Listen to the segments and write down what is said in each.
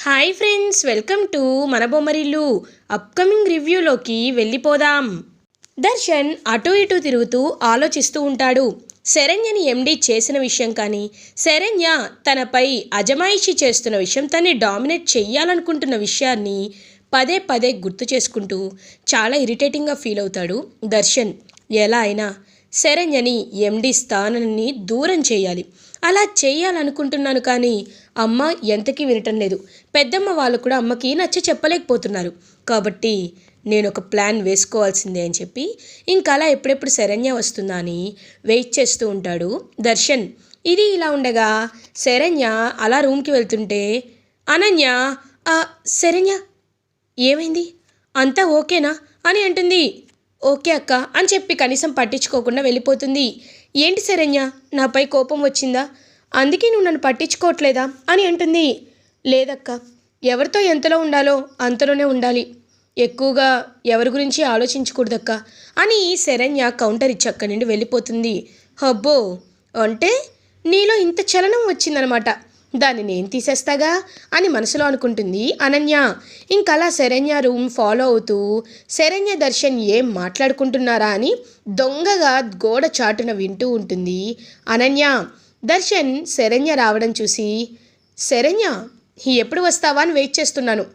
Hi friends welcome to మన Bommarillu. Upcoming రివ్యూలోకి వెళ్ళిపోదాం. దర్శన్ అటు ఇటు తిరుగుతూ ఆలోచిస్తూ ఉంటాడు. శరణ్యని ఎండి చేసిన విషయం కానీ శరణ్య తనపై అజమాయిషి చేస్తున్న విషయం తన్ని డామినేట్ చెయ్యాలనుకుంటున్న విషయాన్ని పదే పదే గుర్తు చేసుకుంటూ చాలా ఇరిటేటింగ్గా ఫీల్ అవుతాడు దర్శన్. ఎలా అయినా శరణ్యని ఎండి స్థానాన్ని దూరం చేయాలి. అలా చేయాలనుకుంటున్నాను కానీ అమ్మ ఎంతకీ వినటం లేదు. పెద్దమ్మ వాళ్ళు కూడా అమ్మకి నచ్చ చెప్పలేకపోతున్నారు. కాబట్టి నేను ఒక ప్లాన్ వేసుకోవాల్సిందే అని చెప్పి ఇంకా అలా ఎప్పుడెప్పుడు శరణ్య వస్తుందా అని వెయిట్ చేస్తూ ఉంటాడు దర్శన్. ఇది ఇలా ఉండగా శరణ్య అలా రూమ్కి వెళ్తుంటే అనన్య శరణ్య ఏమైంది? అంతా ఓకేనా? అని అంటుంది. ఓకే అక్క అని చెప్పి కనీసం పట్టించుకోకుండా వెళ్ళిపోతుంది. ఏంటి శరణ్య నాపై కోపం వచ్చిందా? అందుకే నువ్వు నన్ను పట్టించుకోవట్లేదా? అని అంటుంది. లేదక్క ఎవరితో ఎంతలో ఉండాలో అంతలోనే ఉండాలి. ఎక్కువగా ఎవరి గురించి ఆలోచించకూడదక్క అని శరణ్య కౌంటర్ ఇచ్చి అక్కడి నుండి వెళ్ళిపోతుంది. అబ్బో అంటే నీలో ఇంత చలనం వచ్చిందనమాట. దాన్ని నేను తీసేస్తాగా? అని మనసులో అనుకుంటుంది అనన్య. ఇంకలా శరణ్య రూమ్ ఫాలో అవుతూ శరణ్య దర్శన్ ఏం మాట్లాడుకుంటున్నారా అని దొంగగా గోడ చాటున వింటూ ఉంటుంది అనన్య. దర్శన్ శరణ్య రావడం చూసి శరణ్య ఎప్పుడు వస్తావా అని వెయిట్ చేస్తున్నాను.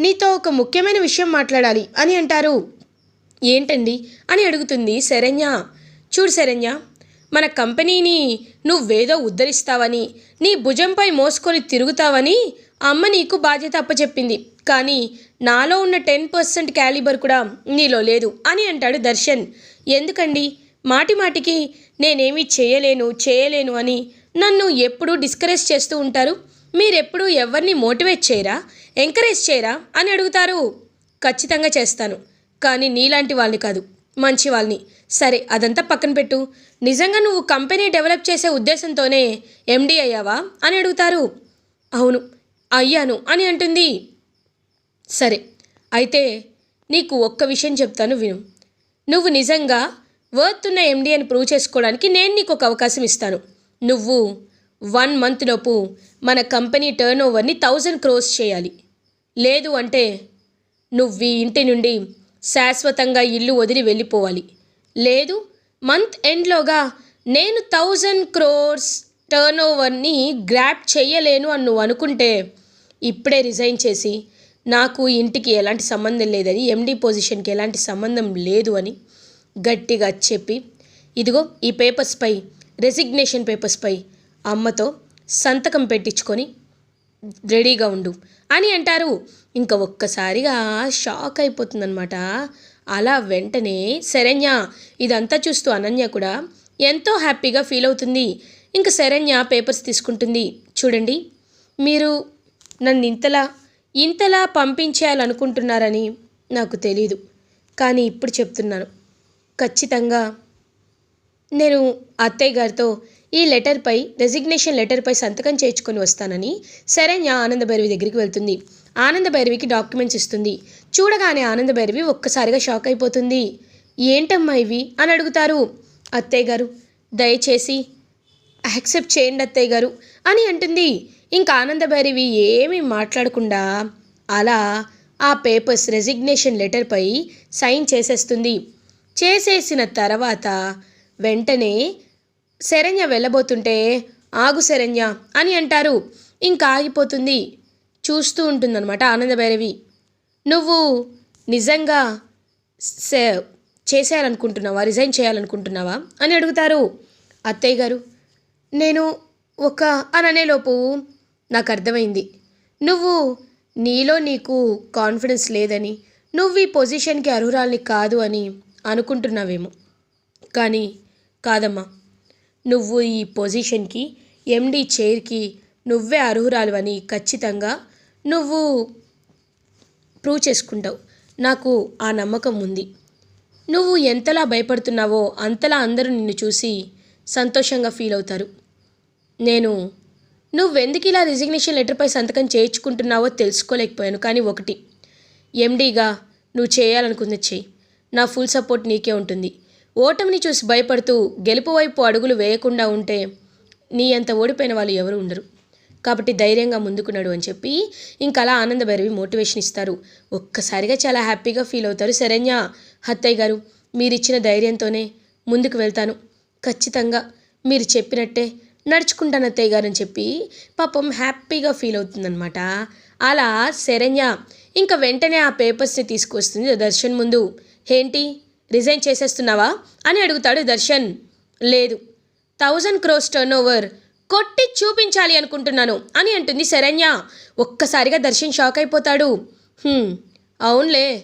నీతో ఒక ముఖ్యమైన విషయం మాట్లాడాలి అని అంటారు. ఏంటండి? అని అడుగుతుంది శరణ్య. చూడు శరణ్య మన కంపెనీని నువ్వేదో ఉద్ధరిస్తావని నీ భుజంపై మోసుకొని తిరుగుతావని అమ్మ నీకు బాధ్యత అప్పచెప్పింది. కానీ నాలో ఉన్న టెన్ పర్సెంట్ క్యాలిబర్ కూడా నీలో లేదు అని అంటాడు దర్శన్. ఎందుకండి? మాటిమాటికి నేనేమి చేయలేను చేయలేను అని నన్ను ఎప్పుడూ డిస్కరేజ్ చేస్తూ ఉంటారు. మీరెప్పుడూ ఎవరిని మోటివేట్ చేయరా? ఎంకరేజ్ చేయరా? అని అడుగుతారు. ఖచ్చితంగా చేస్తాను. కానీ నీలాంటి వాళ్ళని కాదు. మంచి వాళ్ళని. సరే అదంతా పక్కన పెట్టు. నిజంగా నువ్వు కంపెనీ డెవలప్ చేసే ఉద్దేశంతోనే ఎండీ అయ్యావా? అని అడుగుతారు. అవును అయ్యాను అని అంటుంది. సరే అయితే నీకు ఒక్క విషయం చెప్తాను విను. నువ్వు నిజంగా వర్త్ ఉన్న ఎండి అని ప్రూవ్ చేసుకోవడానికి నేను నీకు ఒక అవకాశం ఇస్తాను. నువ్వు వన్ మంత్ లోపు మన కంపెనీ టర్న్ ఓవర్ని థౌజండ్ క్రోస్ చేయాలి. లేదు అంటే నువ్వు ఈ ఇంటి నుండి శాశ్వతంగా ఇల్లు వదిలి వెళ్ళిపోవాలి. లేదు మంత్ ఎండ్లోగా నేను థౌజండ్ క్రోర్స్ టర్న్ ఓవర్ని గ్రాప్ చెయ్యలేను అని నువ్వు అనుకుంటే ఇప్పుడే రిజైన్ చేసి నాకు ఇంటికి ఎలాంటి సంబంధం లేదని ఎండి పొజిషన్కి ఎలాంటి సంబంధం లేదు అని గట్టిగా చెప్పి ఇదిగో ఈ పేపర్స్పై రెసిగ్నేషన్ పేపర్స్పై అమ్మతో సంతకం పెట్టించుకొని రెడీగా ఉండు అని అంటారు. ఇంకా ఒక్కసారిగా షాక్ అయిపోతుందనమాట అలా వెంటనే శరణ్య ఇదంతా చూస్తూ అనన్య కూడా ఎంతో హ్యాపీగా ఫీల్ అవుతుంది. ఇంకా శరణ్య పేపర్స్ తీసుకుంటుంది. చూడండి మీరు నన్ను ఇంతలా ఇంతలా పంపించేయాలనుకుంటున్నారని నాకు తెలీదు. కానీ ఇప్పుడు చెప్తున్నాను. ఖచ్చితంగా. నేను అత్తయ్య గారితో ఈ లెటర్పై రెసిగ్నేషన్ లెటర్పై సంతకం చేర్చుకొని వస్తానని శరణ్య ఆనందభైరవి దగ్గరికి వెళ్తుంది. ఆనందభైరవికి డాక్యుమెంట్స్ ఇస్తుంది. చూడగానే ఆనందభైరవి ఒక్కసారిగా షాక్ అయిపోతుంది. ఏంటమ్మా ఇవి? అని అడుగుతారు. అత్తయ్య గారు దయచేసి యాక్సెప్ట్ చేయండి అత్తయ్య గారు అని అంటుంది. ఇంకా ఆనందభైరవి ఏమీ మాట్లాడకుండా అలా ఆ పేపర్స్ రెసిగ్నేషన్ లెటర్పై సైన్ చేసేస్తుంది. చేసేసిన తర్వాత వెంటనే శరణ్య వెళ్ళబోతుంటే ఆగు శరణ్య అని అంటారు. ఇంకా ఆగిపోతుంది. చూస్తూ ఉంటుందన్నమాట ఆనందభైరవి నువ్వు నిజంగా సే చేసేయాలనుకుంటున్నావా? రిజైన్ చేయాలనుకుంటున్నావా? అని అడుగుతారు. అత్తయ్య గారు నేను ఒక అని అనేలోపు నాకు అర్థమైంది. నువ్వు నీలో నీకు కాన్ఫిడెన్స్ లేదని నువ్వు ఈ పొజిషన్కి అర్హురాల్ని కాదు అని అనుకుంటున్నావేమో. కానీ కాదమ్మా నువ్వు ఈ పొజిషన్కి ఎండి చైర్కి నువ్వే అర్హురాలు అని ఖచ్చితంగా నువ్వు ప్రూవ్ చేసుకుంటావు. నాకు ఆ నమ్మకం ఉంది. నువ్వు ఎంతలా భయపడుతున్నావో అంతలా అందరూ నిన్ను చూసి సంతోషంగా ఫీల్ అవుతారు. నేను నువ్వెందుకు ఇలా రిజిగ్నేషన్ లెటర్పై సంతకం చేయించుకుంటున్నావో తెలుసుకోలేకపోయాను. కానీ ఒకటి ఎండీగా నువ్వు చేయాలనుకుంది చెయ్యి. నా ఫుల్ సపోర్ట్ నీకే ఉంటుంది. ఓటమిని చూసి భయపడుతూ గెలుపు వైపు అడుగులు వేయకుండా ఉంటే నీ అంత ఓడిపోయిన వాళ్ళు ఎవరు ఉండరు. కాబట్టి ధైర్యంగా ముందుకున్నాడు అని చెప్పి ఇంకా అలా ఆనంద మోటివేషన్ ఇస్తారు. ఒక్కసారిగా చాలా హ్యాపీగా ఫీల్ అవుతారు. శరణ్య అత్తయ్య గారు మీరిచ్చిన ధైర్యంతోనే ముందుకు వెళ్తాను. ఖచ్చితంగా మీరు చెప్పినట్టే నడుచుకుంటాను అత్తయ్య గారు అని చెప్పి పాపం హ్యాపీగా ఫీల్ అవుతుందనమాట అలా శరణ్య ఇంకా వెంటనే ఆ పేపర్స్ని తీసుకొస్తుంది దర్శన్ ముందు ఏంటి? రిజైన్ చేసేస్తున్నావా? అని అడుగుతాడు దర్శన్. లేదు. థౌజండ్ క్రోస్ టర్న్ ఓవర్ కొట్టి చూపించాలి అనుకుంటున్నాను అని అంటుంది శరణ్య. ఒక్కసారిగా దర్శన్ షాక్ అయిపోతాడు. అవునులే.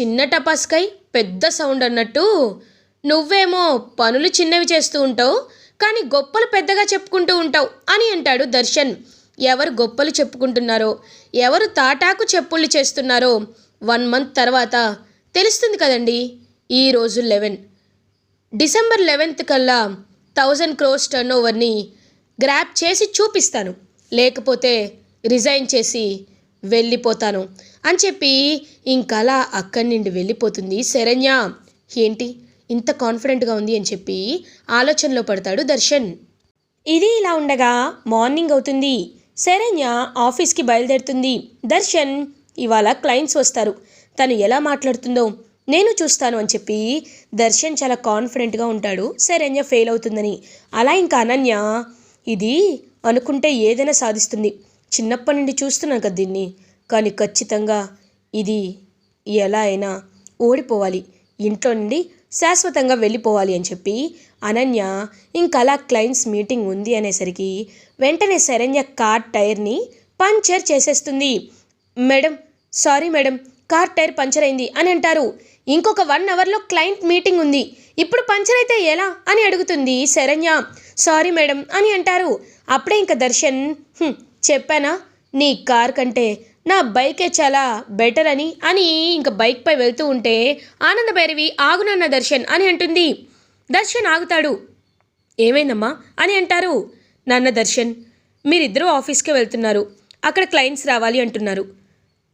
చిన్న టపాస్కై పెద్ద సౌండ్ అన్నట్టు. నువ్వేమో పనులు చిన్నవి చేస్తూ ఉంటావు కానీ గొప్పలు పెద్దగా చెప్పుకుంటూ ఉంటావు అని అంటాడు దర్శన్. ఎవరు గొప్పలు చెప్పుకుంటున్నారో ఎవరు తాటాకు చెప్పుళ్ళు చేస్తున్నారో వన్ మంత్ తర్వాత తెలుస్తుంది కదండి ఈరోజు లెవెన్. డిసెంబర్ లెవెన్త్ కల్లా థౌజండ్ క్రోస్ టర్న్ ఓవర్ని గ్రాప్ చేసి చూపిస్తాను. లేకపోతే రిజైన్ చేసి వెళ్ళిపోతాను అని చెప్పి ఇంకలా అక్కడి నుండి వెళ్ళిపోతుంది శరణ్య. ఏంటి? ఇంత కాన్ఫిడెంట్గా ఉంది అని చెప్పి ఆలోచనలో పడతాడు దర్శన్. ఇది ఇలా ఉండగా మార్నింగ్ అవుతుంది. శరణ్య ఆఫీస్కి బయలుదేరుతుంది. దర్శన్ ఇవాళ క్లయింట్స్ వస్తారు. తను ఎలా మాట్లాడుతుందో నేను చూస్తాను అని చెప్పి దర్శన్ చాలా కాన్ఫిడెంట్గా ఉంటాడు. శరణ్య ఫెయిల్ అవుతుందని. అలా ఇంకా అనన్య ఇది అనుకుంటే ఏదైనా సాధిస్తుంది. చిన్నప్పటి నుండి చూస్తున్నాను కదా దీన్ని. కానీ ఖచ్చితంగా ఇది ఎలా అయినా ఓడిపోవాలి. ఇంట్లో నుండి శాశ్వతంగా వెళ్ళిపోవాలి అని చెప్పి అనన్య ఇంకలా క్లయింట్స్ మీటింగ్ ఉంది అనేసరికి వెంటనే శరణ్య కార్ టైర్ని పంచర్ చేసేస్తుంది. Madam sorry madam car tyre puncture అయింది అని అంటారు. ఇంకొక వన్ అవర్లో క్లయింట్ మీటింగ్ ఉంది. ఇప్పుడు పంచర్ అయితే ఎలా అని అడుగుతుంది శరణ్య. సారీ మేడం అని అంటారు. అప్పుడే ఇంకా దర్శన్ చెప్పానా? నీ కార్ కంటే నా బైకే చాలా బెటర్ అని అని ఇంకా బైక్పై వెళ్తూ ఉంటే ఆనంద భైరవి ఆగునన్న దర్శన్ అని అంటుంది. దర్శన్ ఆగుతాడు. ఏమైందమ్మా? అని అంటారు. నాన్న దర్శన్ మీరిద్దరూ ఆఫీస్కే వెళ్తున్నారు. అక్కడ క్లయింట్స్ రావాలి అంటున్నారు.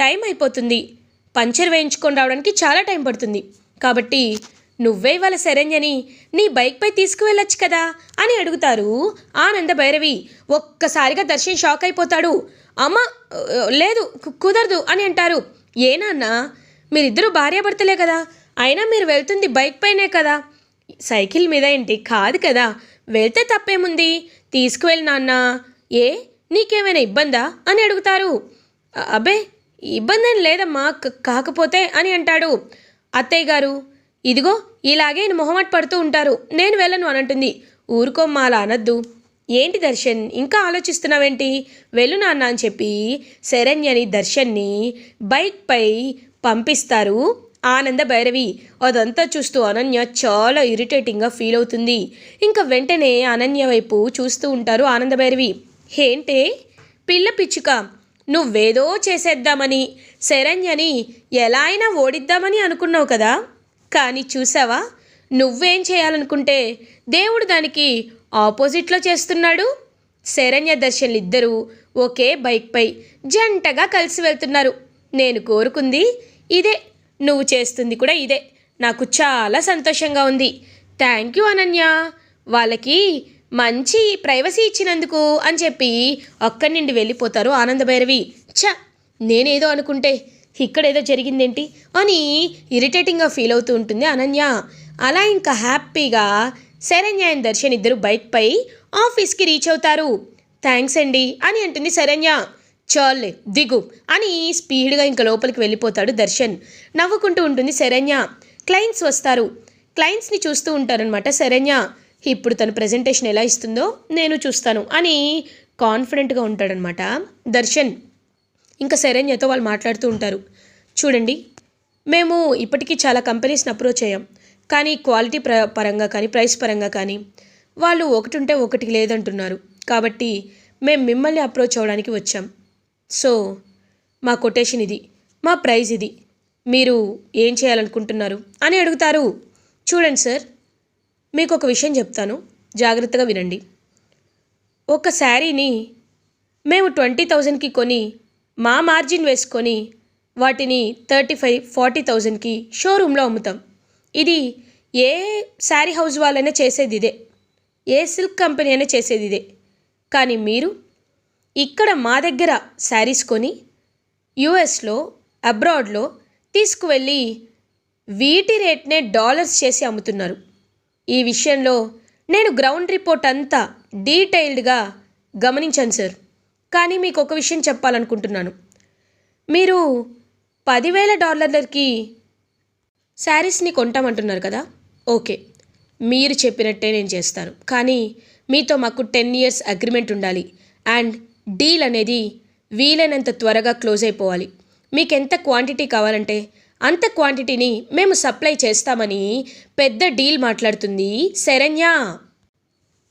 టైం అయిపోతుంది. పంచర్ వేయించుకొని రావడానికి చాలా టైం పడుతుంది. కాబట్టి నువ్వే ఇవాళ శరణ్యని నీ బైక్పై తీసుకువెళ్ళొచ్చు కదా అని అడుగుతారు ఆనంద భైరవి. ఒక్కసారిగా దర్శన్ షాక్ అయిపోతాడు. అమ్మ లేదు కుదరదు అని అంటారు. ఏ మీరిద్దరూ భార్యాభర్తలే కదా. అయినా మీరు వెళ్తుంది బైక్ పైనే కదా. సైకిల్ మీద ఏంటి? కాదు కదా. వెళ్తే తప్పేముంది? తీసుకువెళ్ళి నాన్న. ఏ నీకేమైనా ఇబ్బందా? అని అడుగుతారు. అబ్బే ఇబ్బంది ఏం లేదమ్మా కాకపోతే అని అంటాడు. అత్తయ్య గారు ఇదిగో ఇలాగే మొహమాట పడుతూ ఉంటారు. నేను వెళ్ళను అని అంటుంది. ఊరుకోమ్మా అలా అనద్దు. ఏంటి దర్శన్ ఇంకా ఆలోచిస్తున్నావేంటి? వెళ్ళు నాన్న అని చెప్పి శరణ్యని దర్శన్ని బైక్పై పంపిస్తారు ఆనంద భైరవి. అదంతా చూస్తూ అనన్య చాలా ఇరిటేటింగ్గా ఫీల్ అవుతుంది. ఇంకా వెంటనే అనన్య వైపు చూస్తూ ఉంటారు ఆనంద భైరవి. ఏంటే? పిల్ల పిచ్చుక. నువ్వేదో చేసేద్దామని. శరణ్యని ఎలా అయినా ఓడిద్దామని అనుకున్నావు కదా. కానీ చూసావా? నువ్వేం చేయాలనుకుంటే దేవుడు దానికి ఆపోజిట్లో చేస్తున్నాడు. శరణ్య దర్శన్లు ఇద్దరూ ఒకే బైక్పై జంటగా కలిసి వెళ్తున్నారు. నేను కోరుకుంది ఇదే. నువ్వు చేస్తుంది కూడా ఇదే. నాకు చాలా సంతోషంగా ఉంది. Thank you Ananya. వాళ్ళకి మంచి ప్రైవసీ ఇచ్చినందుకు అని చెప్పి అక్కడి నుండి వెళ్ళిపోతారు ఆనందభైరవి ఛ! నేనేదో అనుకుంటే ఇక్కడేదో జరిగిందేంటి? అని ఇరిటేటింగ్గా ఫీల్ అవుతూ ఉంటుంది అనన్య. అలా ఇంకా హ్యాపీగా శరణ్య అండ్ దర్శన్ ఇద్దరు బైక్పై ఆఫీస్కి రీచ్ అవుతారు. థ్యాంక్స్ అండి అని అంటుంది శరణ్య. చాలే దిగు అని స్పీడ్గా ఇంకా లోపలికి వెళ్ళిపోతాడు దర్శన్. నవ్వుకుంటూ ఉంటుంది శరణ్య. క్లయింట్స్ వస్తారు. క్లయింట్స్ని చూస్తూ ఉంటారనమాట శరణ్య. ఇప్పుడు తను ప్రజెంటేషన్ ఎలా ఇస్తుందో నేను చూస్తాను. అని కాన్ఫిడెంట్గా ఉంటాడనమాట. దర్శన్ ఇంకా శరణ్యతో వాళ్ళు మాట్లాడుతూ ఉంటారు. చూడండి మేము ఇప్పటికీ చాలా కంపెనీస్ని అప్రోచ్ అయ్యాం. కానీ క్వాలిటీ ప్ర పరంగా కానీ ప్రైస్ పరంగా కానీ వాళ్ళు ఒకటి ఉంటే ఒకటి లేదంటున్నారు. కాబట్టి మేము మిమ్మల్ని అప్రోచ్ అవ్వడానికి వచ్చాం. సో మా కొటేషన్ ఇది మా ప్రైజ్ ఇది. మీరు ఏం చేయాలనుకుంటున్నారు? అని అడుగుతారు. చూడండి సార్ మీకు ఒక విషయం చెప్తాను. జాగ్రత్తగా వినండి. ఒక శారీని మేము ట్వంటీ థౌజండ్కి కొని మా మార్జిన్ వేసుకొని వాటిని థర్టీ ఫైవ్ ఫార్టీ థౌజండ్కి షోరూంలో అమ్ముతాం. ఇది ఏ శారీ హౌస్ వాళ్ళైనా చేసేది ఇదే. ఏ సిల్క్ కంపెనీ అయినా చేసేది ఇదే. కానీ మీరు ఇక్కడ మా దగ్గర శారీస్ కొని యుఎస్లో అబ్రాడ్లో తీసుకువెళ్ళి వీటి రేట్నే డాలర్స్ చేసి అమ్ముతున్నారు. ఈ విషయంలో నేను గ్రౌండ్ రిపోర్ట్ అంతా డీటెయిల్డ్గా గమనించాను సార్. కానీ మీకు ఒక విషయం చెప్పాలనుకుంటున్నాను. మీరు పదివేల డాలర్లకి శారీస్ని కొంటామంటున్నారు కదా? ఓకే. మీరు చెప్పినట్టే నేను చేస్తాను. కానీ మీతో మాకు టెన్ ఇయర్స్ అగ్రిమెంట్ ఉండాలి. అండ్ డీల్ అనేది వీలైనంత త్వరగా క్లోజ్ అయిపోవాలి. మీకు ఎంత క్వాంటిటీ కావాలంటే అంత క్వాంటిటీని మేము సప్లై చేస్తామని పెద్ద డీల్ మాట్లాడుతుంది శరణ్య.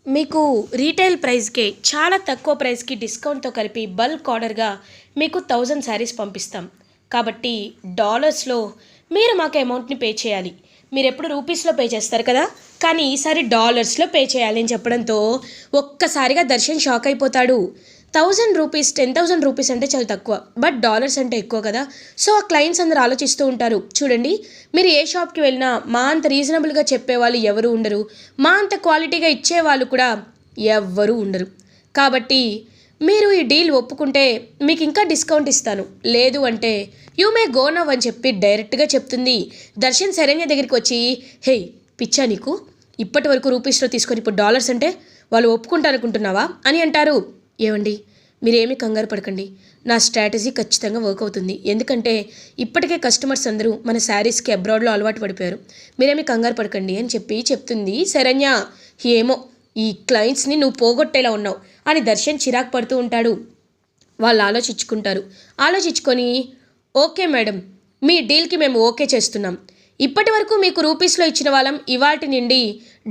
మీకు రీటైల్ ప్రైస్కే చాలా తక్కువ ప్రైస్కి డిస్కౌంట్తో కలిపి బల్క్ ఆర్డర్గా మీకు థౌజండ్ శారీస్ పంపిస్తాం. కాబట్టి డాలర్స్లో మీరు మాకు అమౌంట్ని పే చేయాలి. మీరు ఎప్పుడు రూపీస్లో పే చేస్తారు కదా? కానీ ఈసారి డాలర్స్లో పే చేయాలి అని చెప్పడంతో ఒక్కసారిగా దర్శన్ షాక్ అయిపోతాడు. Thousand rupees ten thousand rupees అంటే చాలా తక్కువ. బట్ డాలర్స్ అంటే ఎక్కువ కదా. సో ఆ క్లయింట్స్ అందరు ఆలోచిస్తూ ఉంటారు. చూడండి మీరు ఏ షాప్కి వెళ్ళినా మా అంత రీజనబుల్గా చెప్పేవాళ్ళు ఎవరు ఉండరు. మా అంత క్వాలిటీగా ఇచ్చేవాళ్ళు కూడా ఎవ్వరూ ఉండరు. కాబట్టి మీరు ఈ డీల్ ఒప్పుకుంటే మీకు ఇంకా డిస్కౌంట్ ఇస్తాను. లేదు అంటే యూ మే గో నవ్ అని చెప్పి డైరెక్ట్గా చెప్తుంది. దర్శన్ శరణ్య దగ్గరికి వచ్చి హే పిచ్చా నీకు ఇప్పటి వరకు రూపీస్లో తీసుకొని ఇప్పుడు డాలర్స్ అంటే వాళ్ళు ఒప్పుకుంటారనుకుంటున్నావా? అని అంటారు. ఏమండి? మీరేమీ కంగారు పడకండి. నా స్ట్రాటజీ ఖచ్చితంగా వర్క్ అవుతుంది. ఎందుకంటే ఇప్పటికే కస్టమర్స్ అందరూ మన శారీస్కి అబ్రాడ్లో అలవాటు పడిపోయారు. మీరేమీ కంగారు పడకండి అని చెప్పి చెప్తుంది శరణ్య. ఏమో ఈ క్లయింట్స్ని నువ్వు పోగొట్టేలా ఉన్నావు అని దర్శన్ చిరాకు పడుతూ ఉంటాడు. వాళ్ళు ఆలోచించుకుంటారు. ఆలోచించుకొని ఓకే మేడం మీ డీల్కి మేము ఓకే చేస్తున్నాం. ఇప్పటి వరకు మీకు రూపీస్లో ఇచ్చిన వాళ్ళం ఇవాటి నుండి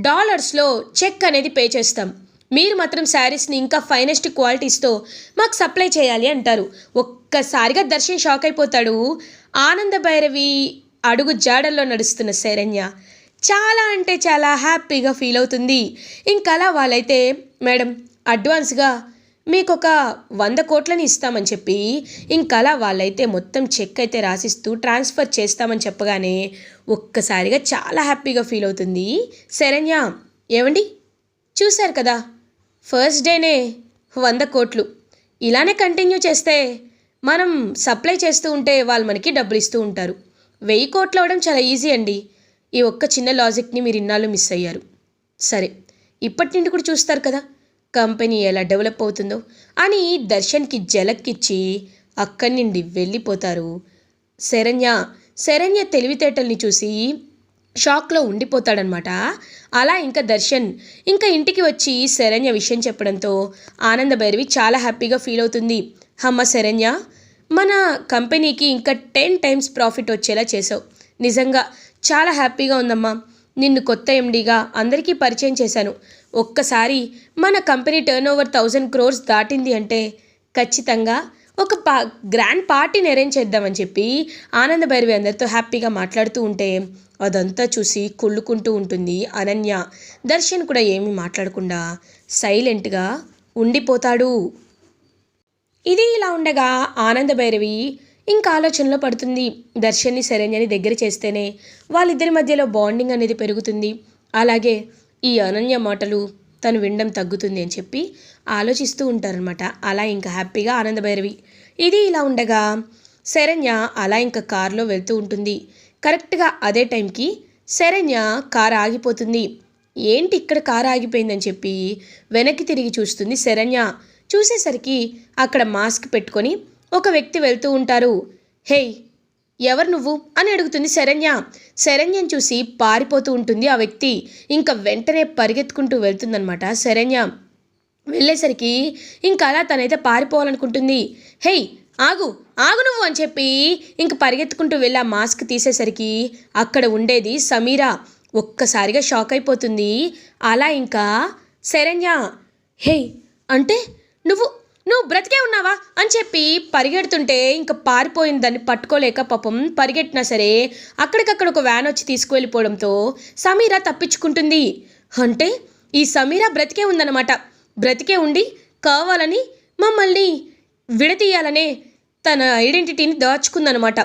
డాలర్స్లో చెక్ అనేది పే చేస్తాం. మీరు మాత్రం శారీస్ని ఇంకా ఫైనెస్ట్ క్వాలిటీస్తో మాకు సప్లై చేయాలి అంటారు. ఒక్కసారిగా దర్శన్ షాక్ అయిపోతాడు. ఆనంద భైరవి అడుగు జాడల్లో నడుస్తున్న శరణ్య చాలా అంటే చాలా హ్యాపీగా ఫీల్ అవుతుంది. ఇంకలా వాళ్ళైతే మేడం అడ్వాన్స్గా మీకు ఒక వంద కోట్లని ఇస్తామని చెప్పి ఇంకలా వాళ్ళైతే మొత్తం చెక్ అయితే రాసిస్తూ ట్రాన్స్ఫర్ చేస్తామని చెప్పగానే ఒక్కసారిగా చాలా హ్యాపీగా ఫీల్ అవుతుంది శరణ్య. ఏమండి? చూశారు కదా? ఫస్ట్ డేనే వంద కోట్లు. ఇలానే కంటిన్యూ చేస్తే మనం సప్లై చేస్తూ ఉంటే వాళ్ళు మనకి డబ్బులు ఇస్తూ ఉంటారు. వెయ్యి కోట్లు అవ్వడం చాలా ఈజీ అండి. ఈ ఒక్క చిన్న లాజిక్ని మీరు ఇన్నాళ్ళు మిస్ అయ్యారు. సరే ఇప్పటి నుండి కూడా చూస్తారు కదా కంపెనీ ఎలా డెవలప్ అవుతుందో. అని దర్శన్కి జలక్కిచ్చి అక్కడి నుండి వెళ్ళిపోతారు. శరణ్య శరణ్య తెలివితేటల్ని చూసి షాక్లో ఉండిపోతాడనమాట. అలా ఇంకా దర్శన్ ఇంకా ఇంటికి వచ్చి శరణ్య విషయం చెప్పడంతో ఆనంద భైరవి చాలా హ్యాపీగా ఫీల్ అవుతుంది. అమ్మ శరణ్య మన కంపెనీకి ఇంకా టెన్ టైమ్స్ ప్రాఫిట్ వచ్చేలా చేసావు. నిజంగా చాలా హ్యాపీగా ఉందమ్మా. నిన్ను కొత్త ఎండీగా అందరికీ పరిచయం చేశాను. ఒక్కసారి మన company turn over thousand crores దాటింది అంటే ఖచ్చితంగా ఒక పా గ్రాండ్ పార్టీని అరేంజ్ చేద్దామని చెప్పి ఆనంద భైరవి అందరితో హ్యాపీగా మాట్లాడుతూ ఉంటే అదంతా చూసి కుళ్ళుకుంటూ ఉంటుంది అనన్య. దర్శన్ కూడా ఏమీ మాట్లాడకుండా సైలెంట్గా ఉండిపోతాడు. ఇది ఇలా ఉండగా ఆనంద భైరవి ఇంకా ఆలోచనలో పడుతుంది. దర్శన్ని శరణ్యని దగ్గర చేస్తేనే వాళ్ళిద్దరి మధ్యలో బాండింగ్ అనేది పెరుగుతుంది. అలాగే ఈ అనన్య మాటలు తను వినడం తగ్గుతుంది అని చెప్పి ఆలోచిస్తూ ఉంటారనమాట అలా ఇంకా హ్యాపీగా ఆనంద భైరవి. ఇది ఇలా ఉండగా శరణ్య అలా ఇంకా కారులో వెళ్తూ ఉంటుంది. కరెక్ట్గా అదే టైంకి శరణ్య కారు ఆగిపోతుంది. ఏంటి ఇక్కడ కారు ఆగిపోయిందని చెప్పి వెనక్కి తిరిగి చూస్తుంది శరణ్య. చూసేసరికి అక్కడ మాస్క్ పెట్టుకొని ఒక వ్యక్తి వెళ్తూ ఉంటారు. హేయ్ ఎవరు నువ్వు? అని అడుగుతుంది శరణ్య. శరణ్యం చూసి పారిపోతూ ఉంటుంది ఆ వ్యక్తి. ఇంకా వెంటనే పరిగెత్తుకుంటూ వెళ్తుందనమాట శరణ్య. వెళ్ళేసరికి ఇంకా అలా తనైతే పారిపోవాలనుకుంటుంది. హేయ్ ఆగు ఆగు నువ్వు అని చెప్పి ఇంక పరిగెత్తుకుంటూ వెళ్ళి ఆ మాస్క్ తీసేసరికి అక్కడ ఉండేది సమీరా. ఒక్కసారిగా షాక్ అయిపోతుంది. అలా ఇంకా శరణ్య హే అంటే నువ్వు నువ్వు బ్రతికే ఉన్నావా అని చెప్పి పరిగెడుతుంటే ఇంకా పారిపోయిన దాన్ని పట్టుకోలేక పాపం పరిగెట్టినా సరే అక్కడికక్కడ ఒక వ్యాన్ వచ్చి తీసుకువెళ్ళిపోవడంతో సమీరా తప్పించుకుంటుంది. అంటే ఈ సమీరా బ్రతికే ఉందన్నమాట. బ్రతికే ఉండి కావాలని మమ్మల్ని విడతీయాలనే తన ఐడెంటిటీని దాచుకుందనమాట.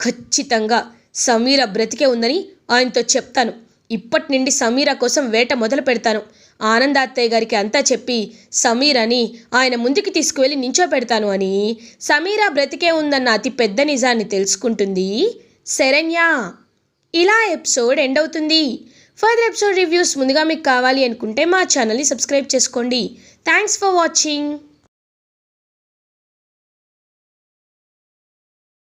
ఖచ్చితంగా సమీర బ్రతికే ఉందని ఆయనతో చెప్తాను. ఇప్పటి నుండి సమీర కోసం వేట మొదలు పెడతాను. ఆనంద అత్తయ్య గారికి అంతా చెప్పి సమీర్ అని ఆయన ముందుకు తీసుకువెళ్ళి నించోపెడతాను అని సమీరా బ్రతికే ఉందన్న అతి పెద్ద నిజాన్ని తెలుసుకుంటుంది శరణ్య. ఇలా ఎపిసోడ్ ఎండ్ అవుతుంది. ఫర్దర్ ఎపిసోడ్ రివ్యూస్ ముందుగా మీకు కావాలి అనుకుంటే మా ఛానల్ని సబ్స్క్రైబ్ చేసుకోండి. Thanks for watching.